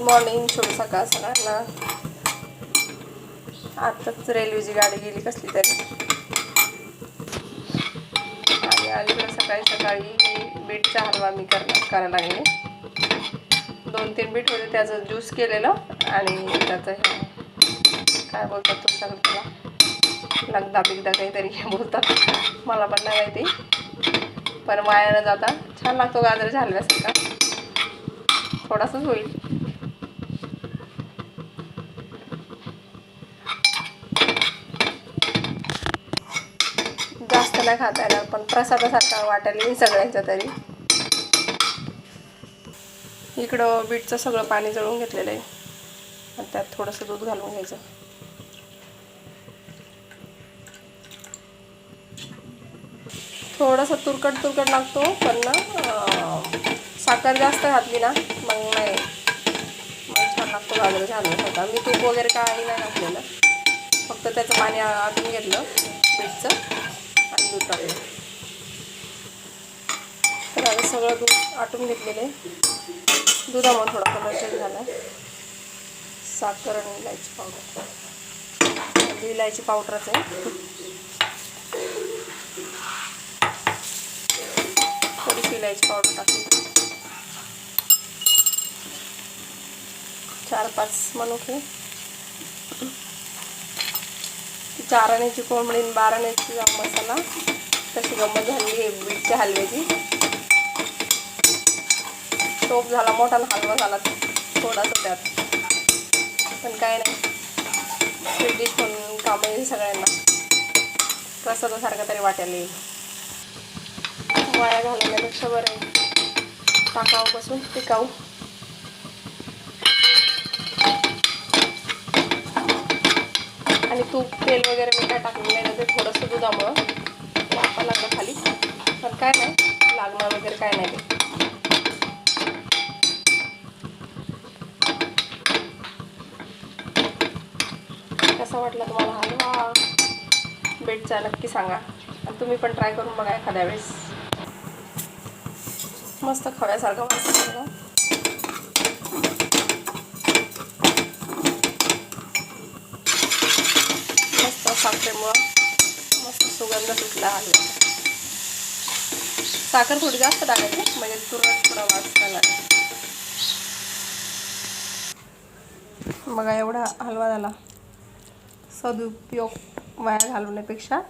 Morning शुभ सकाळ सगळ्यांना आताच रेल्वेची गाडी गेली कसली तरी. आणि अलीकडे सकाळी सकाळी. बीटचा हलवा मी करणार करायला लागले. दोन तीन बीट होते त्याचं ज्यूस केलेलं आणि त्याचं हे. काय बोलतात तुमच्याकडे लगदा बिगदा काहीतरी बोलतात. मला पण नाही माहिती. पण वाया न जाता. छान लागतो गाजर हलव्यासारखा थोडासाच होईल. जास्त खाता पण प्रसादासारखा वाटायला येईल सगळ्यांच्या तरी. इकडं बीटचं सगळं पाणी जळून घेतलेलं आहे. आणि त्यात थोडंसं दूध घालून घ्यायचं. थोडासा तुरकट तुरकट लागतो पण ना साखर जास्त घातली ना मग नाही. मग छान लागतो गाजर होता मी तूप वगैरे काही नाही घातलेलं. फक्त त्याचं पाणी आ- आटून घेतलं बीटचं. दूध टाकलं तर आता सगळं दूध आटून घेतलेलं आहे. दुधामुळे थोडा कलर चेंज झाला आहे साखर आणि इलायची पावडर इलायची पावडरच आहे. थोडीशी इलायची पावडर टाकली. चार पाच मनुके चार आण्याची कोंबडी आणि बारा आण्याची मसाला तशी गंमत झाली आहे बीटच्या हलव्याची. टोप झाला मोठा हलवा झाला थोडासा त्यात. पण काय नाही. डिश म्हणून कामं येईल सगळ्यांना. प्रसादासारखं तरी वाटायला येईल. वाया घालवण्यापेक्षा बरं आहे. टाकावं बसून टिकाऊ तूप तेल वगैरे मी काय टाकलं नाही ते थोडंसं दुधामुळं वापा लागलं खाली. पण काय नाही लागणार वगैरे काय नाही ते. कसा वाटला तुम्हाला हलवा बेटचा नक्की सांगा. आणि तुम्ही पण ट्राय करून बघा एखाद्या वेळेस. मस्त खव्यासारखं वाटतं मस्त साखरेमुळं मस्त सुगंध सुटला हलव्याचा साखर थोडी जास्त टाकायची म्हणजे तुरट थोडा वाटता बघा एवढा हलवा झाला. सदुपयोग वाया घालवण्यापेक्षा.